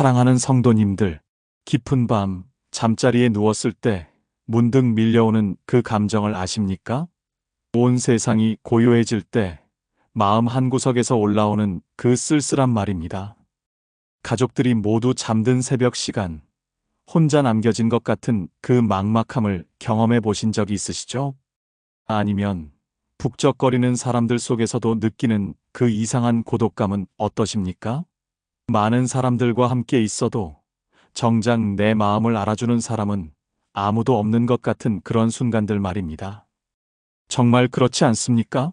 사랑하는 성도님들, 깊은 밤, 잠자리에 누웠을 때 문득 밀려오는 그 감정을 아십니까? 온 세상이 고요해질 때 마음 한구석에서 올라오는 그 쓸쓸한 말입니다. 가족들이 모두 잠든 새벽 시간, 혼자 남겨진 것 같은 그 막막함을 경험해 보신 적이 있으시죠? 아니면 북적거리는 사람들 속에서도 느끼는 그 이상한 고독감은 어떠십니까? 많은 사람들과 함께 있어도 정작 내 마음을 알아주는 사람은 아무도 없는 것 같은 그런 순간들 말입니다. 정말 그렇지 않습니까?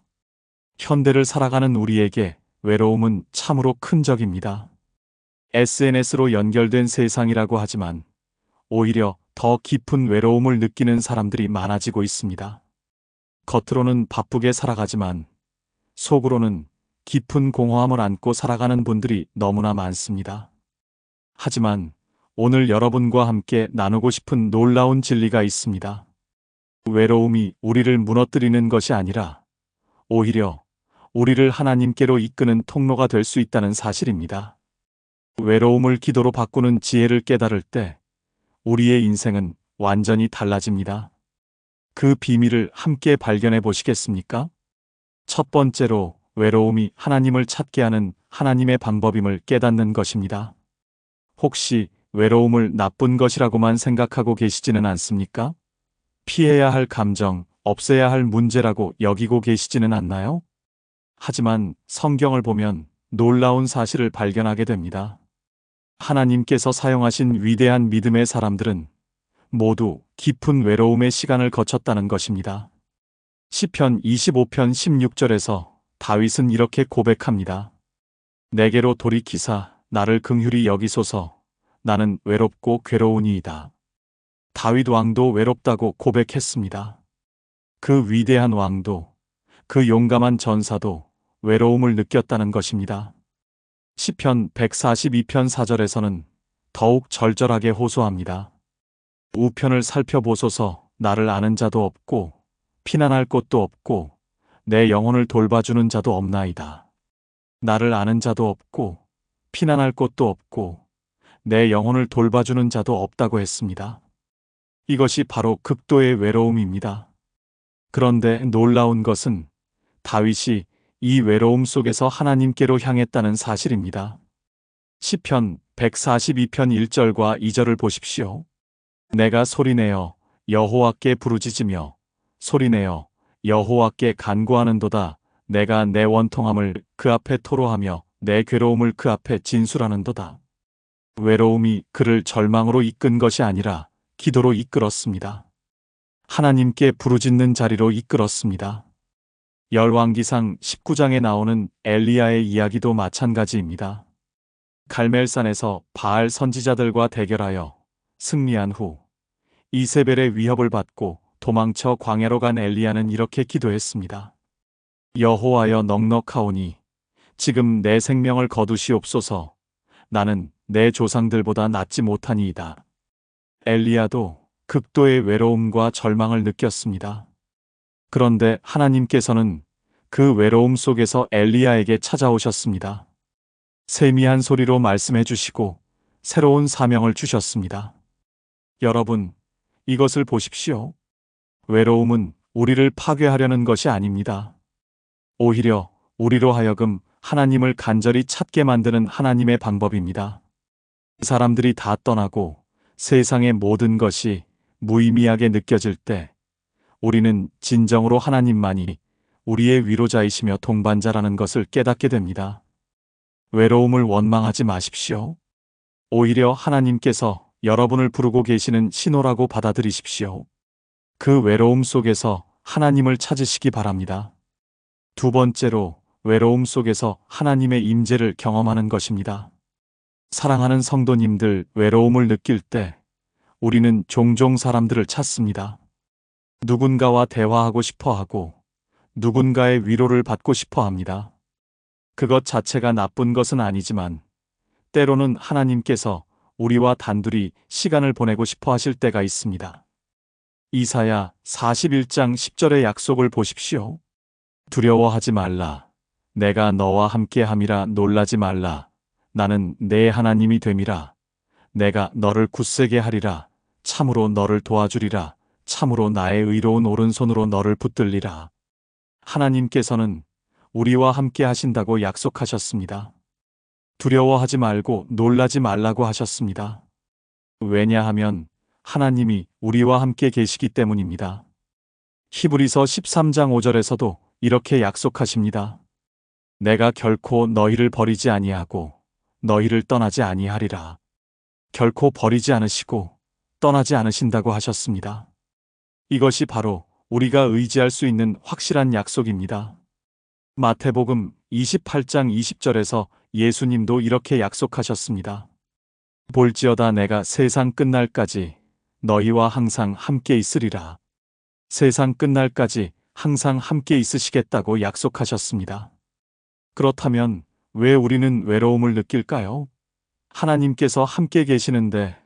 현대를 살아가는 우리에게 외로움은 참으로 큰 적입니다. SNS로 연결된 세상이라고 하지만 오히려 더 깊은 외로움을 느끼는 사람들이 많아지고 있습니다. 겉으로는 바쁘게 살아가지만 속으로는 깊은 공허함을 안고 살아가는 분들이 너무나 많습니다. 하지만 오늘 여러분과 함께 나누고 싶은 놀라운 진리가 있습니다. 외로움이 우리를 무너뜨리는 것이 아니라 오히려 우리를 하나님께로 이끄는 통로가 될 수 있다는 사실입니다. 외로움을 기도로 바꾸는 지혜를 깨달을 때 우리의 인생은 완전히 달라집니다. 그 비밀을 함께 발견해 보시겠습니까? 첫 번째로 외로움이 하나님을 찾게 하는 하나님의 방법임을 깨닫는 것입니다. 혹시 외로움을 나쁜 것이라고만 생각하고 계시지는 않습니까? 피해야 할 감정, 없애야 할 문제라고 여기고 계시지는 않나요? 하지만 성경을 보면 놀라운 사실을 발견하게 됩니다. 하나님께서 사용하신 위대한 믿음의 사람들은 모두 깊은 외로움의 시간을 거쳤다는 것입니다. 시편 25편 16절에서 다윗은 이렇게 고백합니다. 내게로 돌이키사 나를 긍휼히 여기소서 나는 외롭고 괴로우니이다. 다윗 왕도 외롭다고 고백했습니다. 그 위대한 왕도 그 용감한 전사도 외로움을 느꼈다는 것입니다. 시편 142편 4절에서는 더욱 절절하게 호소합니다. 우편을 살펴보소서 나를 아는 자도 없고 피난할 곳도 없고 내 영혼을 돌봐주는 자도 없나이다. 나를 아는 자도 없고 피난할 곳도 없고 내 영혼을 돌봐주는 자도 없다고 했습니다. 이것이 바로 극도의 외로움입니다. 그런데 놀라운 것은 다윗이 이 외로움 속에서 하나님께로 향했다는 사실입니다. 시편 142편 1절과 2절을 보십시오. 내가 소리내어 여호와께 부르짖으며 소리내어 여호와께 간구하는도다. 내가 내 원통함을 그 앞에 토로하며 내 괴로움을 그 앞에 진술하는도다. 외로움이 그를 절망으로 이끈 것이 아니라 기도로 이끌었습니다. 하나님께 부르짖는 자리로 이끌었습니다. 열왕기상 19장에 나오는 엘리야의 이야기도 마찬가지입니다. 갈멜산에서 바알 선지자들과 대결하여 승리한 후 이세벨의 위협을 받고 도망쳐 광야로 간 엘리야는 이렇게 기도했습니다. 여호와여 넉넉하오니 지금 내 생명을 거두시옵소서 나는 내 조상들보다 낫지 못하니이다. 엘리야도 극도의 외로움과 절망을 느꼈습니다. 그런데 하나님께서는 그 외로움 속에서 엘리야에게 찾아오셨습니다. 세미한 소리로 말씀해 주시고 새로운 사명을 주셨습니다. 여러분, 이것을 보십시오. 외로움은 우리를 파괴하려는 것이 아닙니다. 오히려 우리로 하여금 하나님을 간절히 찾게 만드는 하나님의 방법입니다. 사람들이 다 떠나고 세상의 모든 것이 무의미하게 느껴질 때 우리는 진정으로 하나님만이 우리의 위로자이시며 동반자라는 것을 깨닫게 됩니다. 외로움을 원망하지 마십시오. 오히려 하나님께서 여러분을 부르고 계시는 신호라고 받아들이십시오. 그 외로움 속에서 하나님을 찾으시기 바랍니다. 두 번째로 외로움 속에서 하나님의 임재를 경험하는 것입니다. 사랑하는 성도님들 외로움을 느낄 때 우리는 종종 사람들을 찾습니다. 누군가와 대화하고 싶어 하고 누군가의 위로를 받고 싶어 합니다. 그것 자체가 나쁜 것은 아니지만 때로는 하나님께서 우리와 단둘이 시간을 보내고 싶어 하실 때가 있습니다. 이사야 41장 10절의 약속을 보십시오. 두려워하지 말라. 내가 너와 함께 함이라 놀라지 말라. 나는 내 하나님이 됨이라. 내가 너를 굳세게 하리라. 참으로 너를 도와주리라. 참으로 나의 의로운 오른손으로 너를 붙들리라. 하나님께서는 우리와 함께 하신다고 약속하셨습니다. 두려워하지 말고 놀라지 말라고 하셨습니다. 왜냐하면 하나님이 우리와 함께 계시기 때문입니다. 히브리서 13장 5절에서도 이렇게 약속하십니다. 내가 결코 너희를 버리지 아니하고 너희를 떠나지 아니하리라. 결코 버리지 않으시고 떠나지 않으신다고 하셨습니다. 이것이 바로 우리가 의지할 수 있는 확실한 약속입니다. 마태복음 28장 20절에서 예수님도 이렇게 약속하셨습니다. 볼지어다 내가 세상 끝날까지 너희와 항상 함께 있으리라. 세상 끝날까지 항상 함께 있으시겠다고 약속하셨습니다. 그렇다면 왜 우리는 외로움을 느낄까요? 하나님께서 함께 계시는데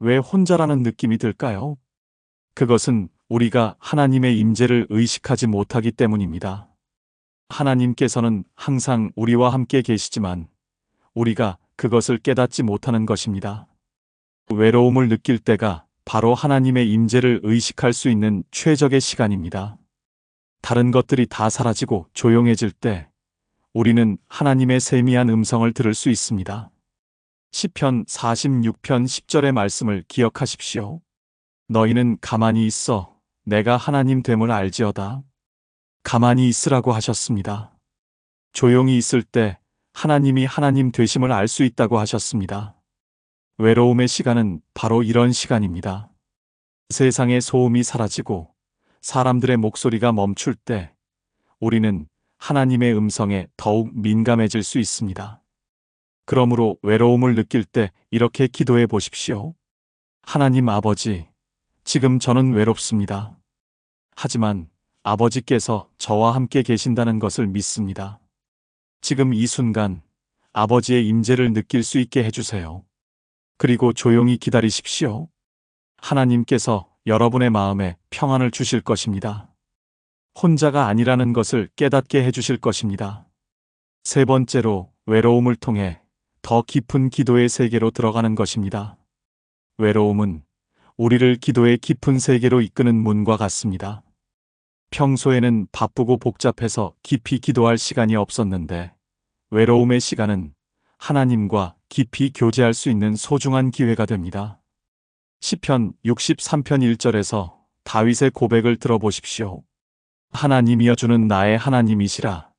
왜 혼자라는 느낌이 들까요? 그것은 우리가 하나님의 임재를 의식하지 못하기 때문입니다. 하나님께서는 항상 우리와 함께 계시지만 우리가 그것을 깨닫지 못하는 것입니다. 외로움을 느낄 때가 바로 하나님의 임재를 의식할 수 있는 최적의 시간입니다. 다른 것들이 다 사라지고 조용해질 때 우리는 하나님의 세미한 음성을 들을 수 있습니다. 시편 46편 10절의 말씀을 기억하십시오. 너희는 가만히 있어 내가 하나님 됨을 알지어다. 가만히 있으라고 하셨습니다. 조용히 있을 때 하나님이 하나님 되심을 알 수 있다고 하셨습니다. 외로움의 시간은 바로 이런 시간입니다. 세상의 소음이 사라지고 사람들의 목소리가 멈출 때 우리는 하나님의 음성에 더욱 민감해질 수 있습니다. 그러므로 외로움을 느낄 때 이렇게 기도해 보십시오. 하나님 아버지, 지금 저는 외롭습니다. 하지만 아버지께서 저와 함께 계신다는 것을 믿습니다. 지금 이 순간 아버지의 임재를 느낄 수 있게 해주세요. 그리고 조용히 기다리십시오. 하나님께서 여러분의 마음에 평안을 주실 것입니다. 혼자가 아니라는 것을 깨닫게 해주실 것입니다. 세 번째로 외로움을 통해 더 깊은 기도의 세계로 들어가는 것입니다. 외로움은 우리를 기도의 깊은 세계로 이끄는 문과 같습니다. 평소에는 바쁘고 복잡해서 깊이 기도할 시간이 없었는데 외로움의 시간은 하나님과 깊이 교제할 수 있는 소중한 기회가 됩니다. 시편 63편 1절에서 다윗의 고백을 들어보십시오. 하나님이여 주는 나의 하나님이시라.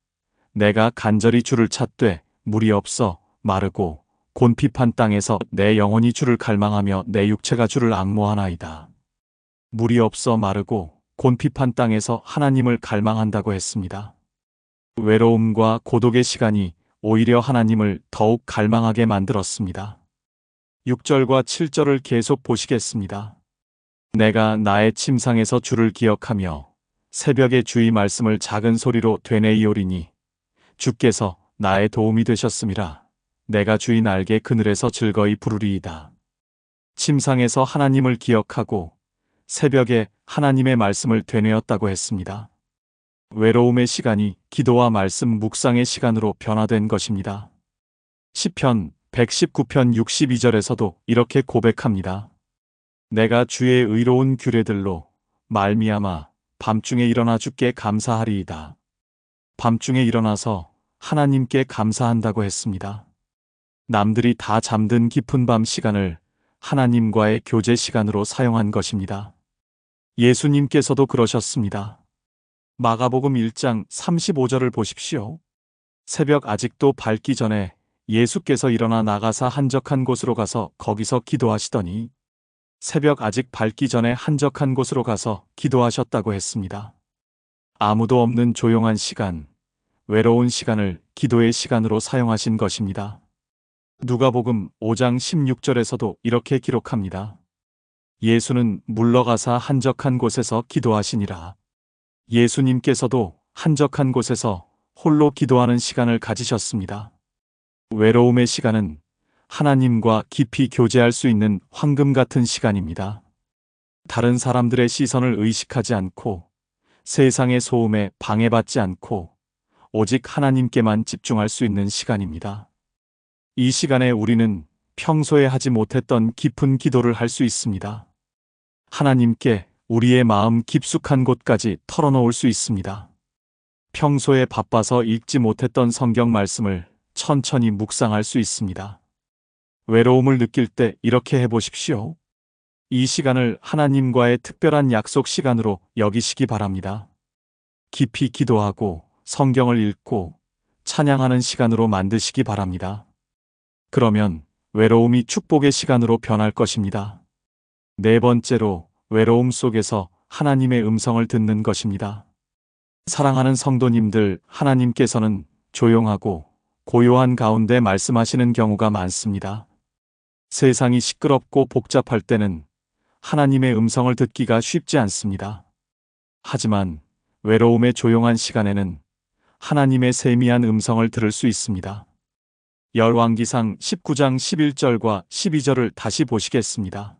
내가 간절히 주를 찾되 물이 없어 마르고 곤핍한 땅에서 내 영혼이 주를 갈망하며 내 육체가 주를 악모하나이다. 물이 없어 마르고 곤핍한 땅에서 하나님을 갈망한다고 했습니다. 외로움과 고독의 시간이 오히려 하나님을 더욱 갈망하게 만들었습니다. 6절과 7절을 계속 보시겠습니다. 내가 나의 침상에서 주를 기억하며 새벽에 주의 말씀을 작은 소리로 되뇌이오리니 주께서 나의 도움이 되셨음이라 내가 주인 알게 그늘에서 즐거이 부르리이다. 침상에서 하나님을 기억하고 새벽에 하나님의 말씀을 되뇌었다고 했습니다. 외로움의 시간이 기도와 말씀 묵상의 시간으로 변화된 것입니다. 시편 119편 62절에서도 이렇게 고백합니다. 내가 주의 의로운 규례들로 말미암아 밤중에 일어나 주께 감사하리이다. 밤중에 일어나서 하나님께 감사한다고 했습니다. 남들이 다 잠든 깊은 밤 시간을 하나님과의 교제 시간으로 사용한 것입니다. 예수님께서도 그러셨습니다. 마가복음 1장 35절을 보십시오. 새벽 아직도 밝기 전에 예수께서 일어나 나가사 한적한 곳으로 가서 거기서 기도하시더니 새벽 아직 밝기 전에 한적한 곳으로 가서 기도하셨다고 했습니다. 아무도 없는 조용한 시간, 외로운 시간을 기도의 시간으로 사용하신 것입니다. 누가복음 5장 16절에서도 이렇게 기록합니다. 예수는 물러가사 한적한 곳에서 기도하시니라. 예수님께서도 한적한 곳에서 홀로 기도하는 시간을 가지셨습니다. 외로움의 시간은 하나님과 깊이 교제할 수 있는 황금 같은 시간입니다. 다른 사람들의 시선을 의식하지 않고 세상의 소음에 방해받지 않고 오직 하나님께만 집중할 수 있는 시간입니다. 이 시간에 우리는 평소에 하지 못했던 깊은 기도를 할 수 있습니다. 하나님께 우리의 마음 깊숙한 곳까지 털어놓을 수 있습니다. 평소에 바빠서 읽지 못했던 성경 말씀을 천천히 묵상할 수 있습니다. 외로움을 느낄 때 이렇게 해보십시오. 이 시간을 하나님과의 특별한 약속 시간으로 여기시기 바랍니다. 깊이 기도하고 성경을 읽고 찬양하는 시간으로 만드시기 바랍니다. 그러면 외로움이 축복의 시간으로 변할 것입니다. 네 번째로 외로움 속에서 하나님의 음성을 듣는 것입니다. 사랑하는 성도님들, 하나님께서는 조용하고 고요한 가운데 말씀하시는 경우가 많습니다. 세상이 시끄럽고 복잡할 때는 하나님의 음성을 듣기가 쉽지 않습니다. 하지만 외로움의 조용한 시간에는 하나님의 세미한 음성을 들을 수 있습니다. 열왕기상 19장 11절과 12절을 다시 보시겠습니다.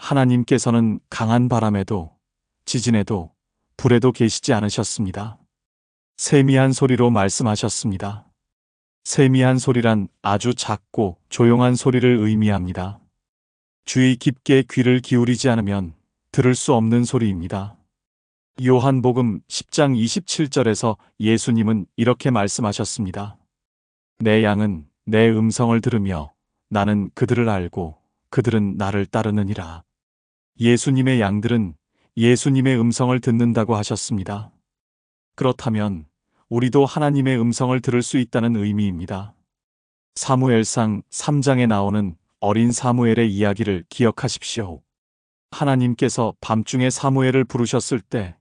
하나님께서는 강한 바람에도 지진에도 불에도 계시지 않으셨습니다. 세미한 소리로 말씀하셨습니다. 세미한 소리란 아주 작고 조용한 소리를 의미합니다. 주의 깊게 귀를 기울이지 않으면 들을 수 없는 소리입니다. 요한복음 10장 27절에서 예수님은 이렇게 말씀하셨습니다. 내 양은 내 음성을 들으며 나는 그들을 알고 그들은 나를 따르느니라. 예수님의 양들은 예수님의 음성을 듣는다고 하셨습니다. 그렇다면 우리도 하나님의 음성을 들을 수 있다는 의미입니다. 사무엘상 3장에 나오는 어린 사무엘의 이야기를 기억하십시오. 하나님께서 밤중에 사무엘을 부르셨을 때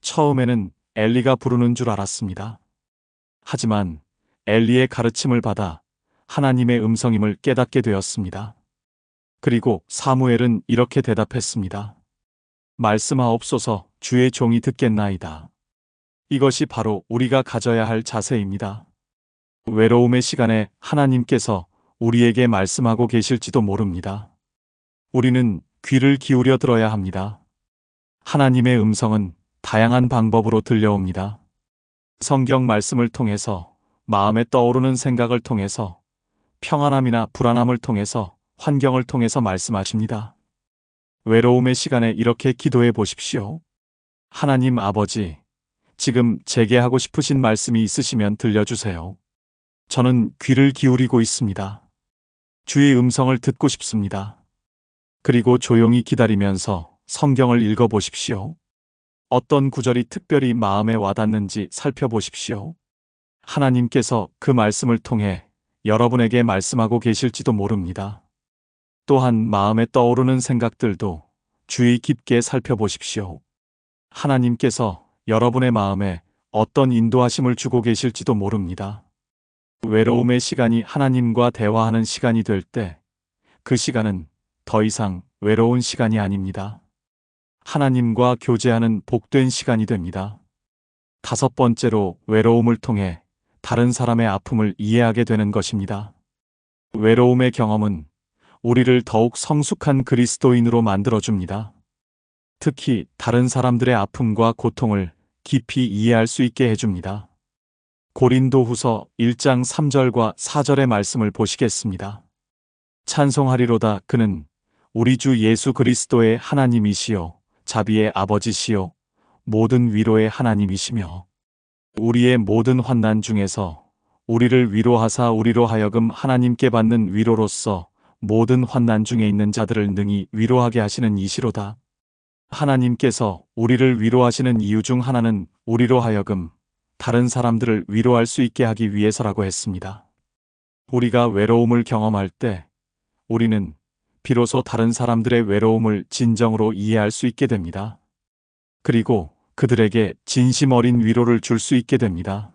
처음에는 엘리가 부르는 줄 알았습니다. 하지만 엘리의 가르침을 받아 하나님의 음성임을 깨닫게 되었습니다. 그리고 사무엘은 이렇게 대답했습니다. 말씀하옵소서 주의 종이 듣겠나이다. 이것이 바로 우리가 가져야 할 자세입니다. 외로움의 시간에 하나님께서 우리에게 말씀하고 계실지도 모릅니다. 우리는 귀를 기울여 들어야 합니다. 하나님의 음성은 다양한 방법으로 들려옵니다. 성경 말씀을 통해서 마음에 떠오르는 생각을 통해서 평안함이나 불안함을 통해서 환경을 통해서 말씀하십니다. 외로움의 시간에 이렇게 기도해 보십시오. 하나님 아버지, 지금 제게 하고 싶으신 말씀이 있으시면 들려주세요. 저는 귀를 기울이고 있습니다. 주의 음성을 듣고 싶습니다. 그리고 조용히 기다리면서 성경을 읽어 보십시오. 어떤 구절이 특별히 마음에 와닿는지 살펴보십시오. 하나님께서 그 말씀을 통해 여러분에게 말씀하고 계실지도 모릅니다. 또한 마음에 떠오르는 생각들도 주의 깊게 살펴보십시오. 하나님께서 여러분의 마음에 어떤 인도하심을 주고 계실지도 모릅니다. 외로움의 시간이 하나님과 대화하는 시간이 될 때 그 시간은 더 이상 외로운 시간이 아닙니다. 하나님과 교제하는 복된 시간이 됩니다. 다섯 번째로 외로움을 통해 다른 사람의 아픔을 이해하게 되는 것입니다. 외로움의 경험은 우리를 더욱 성숙한 그리스도인으로 만들어줍니다. 특히 다른 사람들의 아픔과 고통을 깊이 이해할 수 있게 해줍니다. 고린도 후서 1장 3절과 4절의 말씀을 보시겠습니다. 찬송하리로다 그는 우리 주 예수 그리스도의 하나님이시요 자비의 아버지시요 모든 위로의 하나님이시며 우리의 모든 환난 중에서 우리를 위로하사 우리로 하여금 하나님께 받는 위로로서 모든 환난 중에 있는 자들을 능히 위로하게 하시는 이시로다. 하나님께서 우리를 위로하시는 이유 중 하나는 우리로 하여금 다른 사람들을 위로할 수 있게 하기 위해서라고 했습니다. 우리가 외로움을 경험할 때 우리는 비로소 다른 사람들의 외로움을 진정으로 이해할 수 있게 됩니다. 그리고 그들에게 진심 어린 위로를 줄 수 있게 됩니다.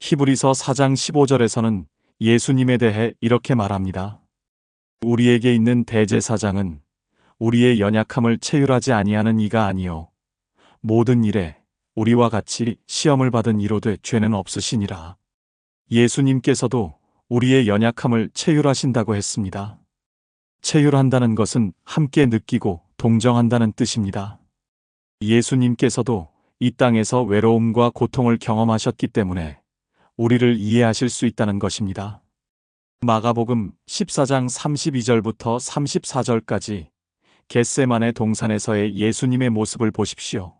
히브리서 4장 15절에서는 예수님에 대해 이렇게 말합니다. 우리에게 있는 대제사장은 우리의 연약함을 체휼하지 아니하는 이가 아니요 모든 일에 우리와 같이 시험을 받은 이로되 죄는 없으시니라. 예수님께서도 우리의 연약함을 체휼하신다고 했습니다. 체휼한다는 것은 함께 느끼고 동정한다는 뜻입니다. 예수님께서도 이 땅에서 외로움과 고통을 경험하셨기 때문에 우리를 이해하실 수 있다는 것입니다. 마가복음 14장 32절부터 34절까지 겟세만의 동산에서의 예수님의 모습을 보십시오.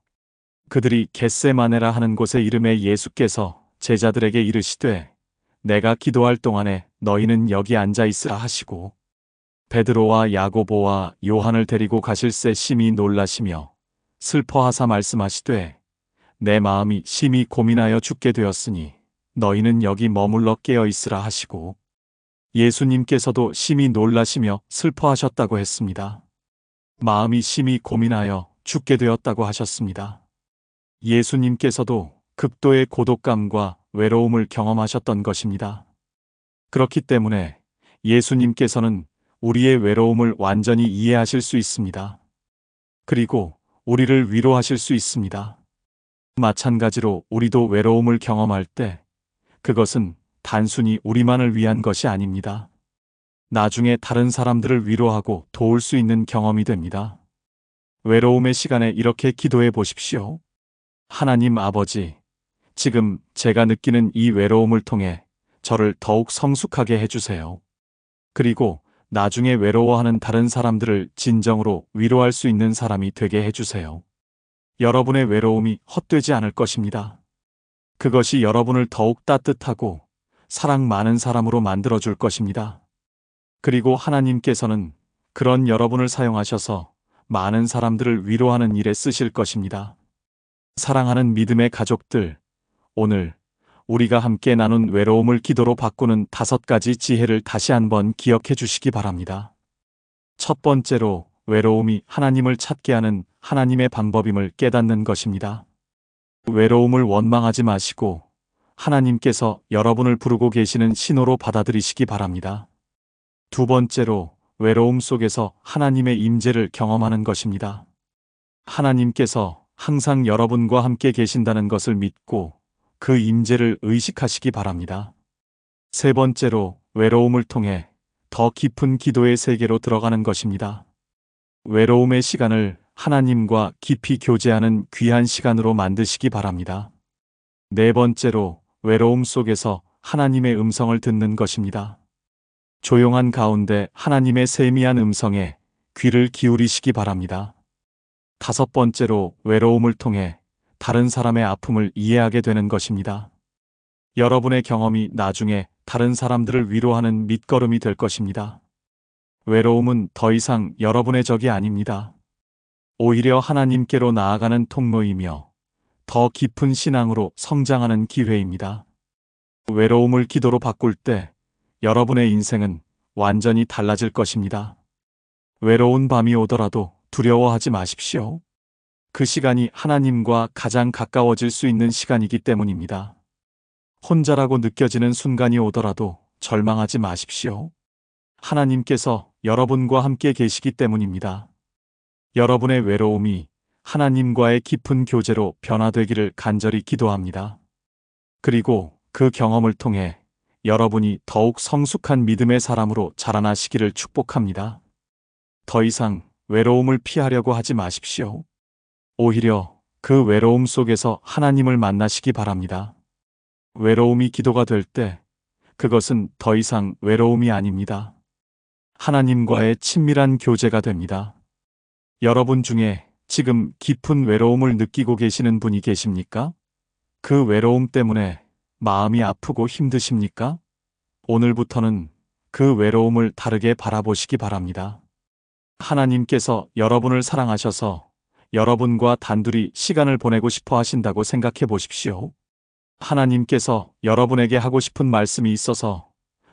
그들이 겟세마네라 하는 곳의 이름에 예수께서 제자들에게 이르시되 내가 기도할 동안에 너희는 여기 앉아 있으라 하시고 베드로와 야고보와 요한을 데리고 가실새 심히 놀라시며 슬퍼하사 말씀하시되 내 마음이 심히 고민하여 죽게 되었으니 너희는 여기 머물러 깨어 있으라 하시고 예수님께서도 심히 놀라시며 슬퍼하셨다고 했습니다. 마음이 심히 고민하여 죽게 되었다고 하셨습니다. 예수님께서도 극도의 고독감과 외로움을 경험하셨던 것입니다. 그렇기 때문에 예수님께서는 우리의 외로움을 완전히 이해하실 수 있습니다. 그리고 우리를 위로하실 수 있습니다. 마찬가지로 우리도 외로움을 경험할 때 그것은 단순히 우리만을 위한 것이 아닙니다. 나중에 다른 사람들을 위로하고 도울 수 있는 경험이 됩니다. 외로움의 시간에 이렇게 기도해 보십시오. 하나님 아버지, 지금 제가 느끼는 이 외로움을 통해 저를 더욱 성숙하게 해주세요. 그리고 나중에 외로워하는 다른 사람들을 진정으로 위로할 수 있는 사람이 되게 해주세요. 여러분의 외로움이 헛되지 않을 것입니다. 그것이 여러분을 더욱 따뜻하고 사랑 많은 사람으로 만들어줄 것입니다. 그리고 하나님께서는 그런 여러분을 사용하셔서 많은 사람들을 위로하는 일에 쓰실 것입니다. 사랑하는 믿음의 가족들, 오늘 우리가 함께 나눈 외로움을 기도로 바꾸는 다섯 가지 지혜를 다시 한번 기억해 주시기 바랍니다. 첫 번째로 외로움이 하나님을 찾게 하는 하나님의 방법임을 깨닫는 것입니다. 외로움을 원망하지 마시고 하나님께서 여러분을 부르고 계시는 신호로 받아들이시기 바랍니다. 두 번째로 외로움 속에서 하나님의 임재를 경험하는 것입니다. 하나님께서 항상 여러분과 함께 계신다는 것을 믿고 그 임재를 의식하시기 바랍니다. 세 번째로 외로움을 통해 더 깊은 기도의 세계로 들어가는 것입니다. 외로움의 시간을 하나님과 깊이 교제하는 귀한 시간으로 만드시기 바랍니다. 네 번째로 외로움 속에서 하나님의 음성을 듣는 것입니다. 조용한 가운데 하나님의 세미한 음성에 귀를 기울이시기 바랍니다. 다섯 번째로 외로움을 통해 다른 사람의 아픔을 이해하게 되는 것입니다. 여러분의 경험이 나중에 다른 사람들을 위로하는 밑거름이 될 것입니다. 외로움은 더 이상 여러분의 적이 아닙니다. 오히려 하나님께로 나아가는 통로이며 더 깊은 신앙으로 성장하는 기회입니다. 외로움을 기도로 바꿀 때 여러분의 인생은 완전히 달라질 것입니다. 외로운 밤이 오더라도 두려워하지 마십시오. 그 시간이 하나님과 가장 가까워질 수 있는 시간이기 때문입니다. 혼자라고 느껴지는 순간이 오더라도 절망하지 마십시오. 하나님께서 여러분과 함께 계시기 때문입니다. 여러분의 외로움이 하나님과의 깊은 교제로 변화되기를 간절히 기도합니다. 그리고 그 경험을 통해 여러분이 더욱 성숙한 믿음의 사람으로 자라나시기를 축복합니다. 더 이상 외로움을 피하려고 하지 마십시오. 오히려 그 외로움 속에서 하나님을 만나시기 바랍니다. 외로움이 기도가 될 때 그것은 더 이상 외로움이 아닙니다. 하나님과의 친밀한 교제가 됩니다. 여러분 중에 지금 깊은 외로움을 느끼고 계시는 분이 계십니까? 그 외로움 때문에 마음이 아프고 힘드십니까? 오늘부터는 그 외로움을 다르게 바라보시기 바랍니다. 하나님께서 여러분을 사랑하셔서 여러분과 단둘이 시간을 보내고 싶어 하신다고 생각해 보십시오. 하나님께서 여러분에게 하고 싶은 말씀이 있어서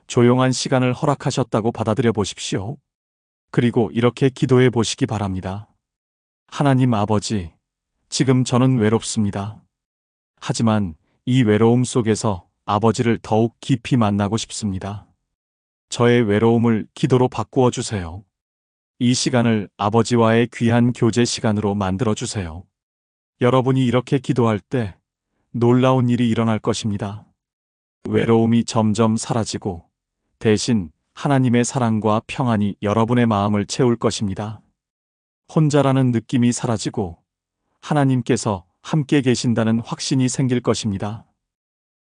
조용한 시간을 허락하셨다고 받아들여 보십시오. 그리고 이렇게 기도해 보시기 바랍니다. 하나님 아버지, 지금 저는 외롭습니다. 하지만 이 외로움 속에서 아버지를 더욱 깊이 만나고 싶습니다. 저의 외로움을 기도로 바꾸어 주세요. 이 시간을 아버지와의 귀한 교제 시간으로 만들어 주세요. 여러분이 이렇게 기도할 때 놀라운 일이 일어날 것입니다. 외로움이 점점 사라지고 대신 하나님의 사랑과 평안이 여러분의 마음을 채울 것입니다. 혼자라는 느낌이 사라지고 하나님께서 함께 계신다는 확신이 생길 것입니다.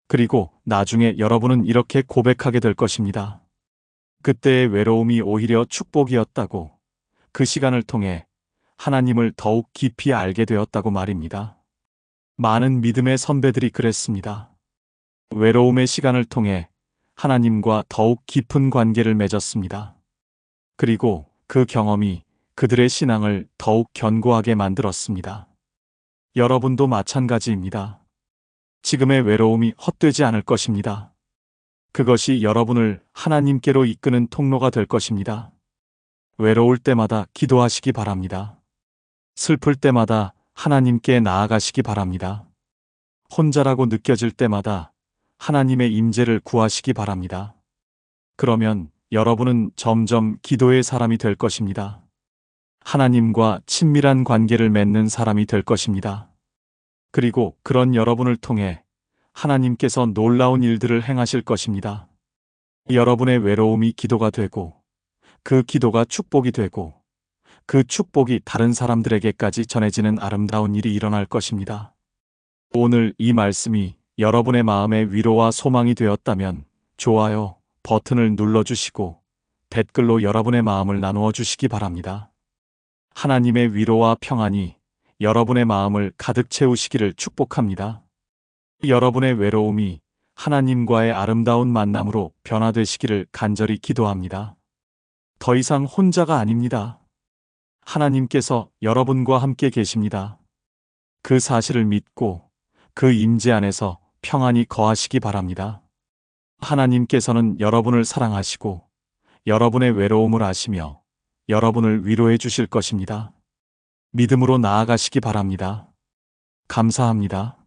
그리고 나중에 여러분은 이렇게 고백하게 될 것입니다. 그때의 외로움이 오히려 축복이었다고 그 시간을 통해 하나님을 더욱 깊이 알게 되었다고 말입니다. 많은 믿음의 선배들이 그랬습니다. 외로움의 시간을 통해 하나님과 더욱 깊은 관계를 맺었습니다. 그리고 그 경험이 그들의 신앙을 더욱 견고하게 만들었습니다. 여러분도 마찬가지입니다. 지금의 외로움이 헛되지 않을 것입니다. 그것이 여러분을 하나님께로 이끄는 통로가 될 것입니다. 외로울 때마다 기도하시기 바랍니다. 슬플 때마다 하나님께 나아가시기 바랍니다. 혼자라고 느껴질 때마다 하나님의 임재를 구하시기 바랍니다. 그러면 여러분은 점점 기도의 사람이 될 것입니다. 하나님과 친밀한 관계를 맺는 사람이 될 것입니다. 그리고 그런 여러분을 통해 하나님께서 놀라운 일들을 행하실 것입니다. 여러분의 외로움이 기도가 되고 그 기도가 축복이 되고 그 축복이 다른 사람들에게까지 전해지는 아름다운 일이 일어날 것입니다. 오늘 이 말씀이 여러분의 마음에 위로와 소망이 되었다면 좋아요 버튼을 눌러주시고 댓글로 여러분의 마음을 나누어 주시기 바랍니다. 하나님의 위로와 평안이 여러분의 마음을 가득 채우시기를 축복합니다. 여러분의 외로움이 하나님과의 아름다운 만남으로 변화되시기를 간절히 기도합니다. 더 이상 혼자가 아닙니다. 하나님께서 여러분과 함께 계십니다. 그 사실을 믿고 그 임재 안에서 평안히 거하시기 바랍니다. 하나님께서는 여러분을 사랑하시고 여러분의 외로움을 아시며 여러분을 위로해 주실 것입니다. 믿음으로 나아가시기 바랍니다. 감사합니다.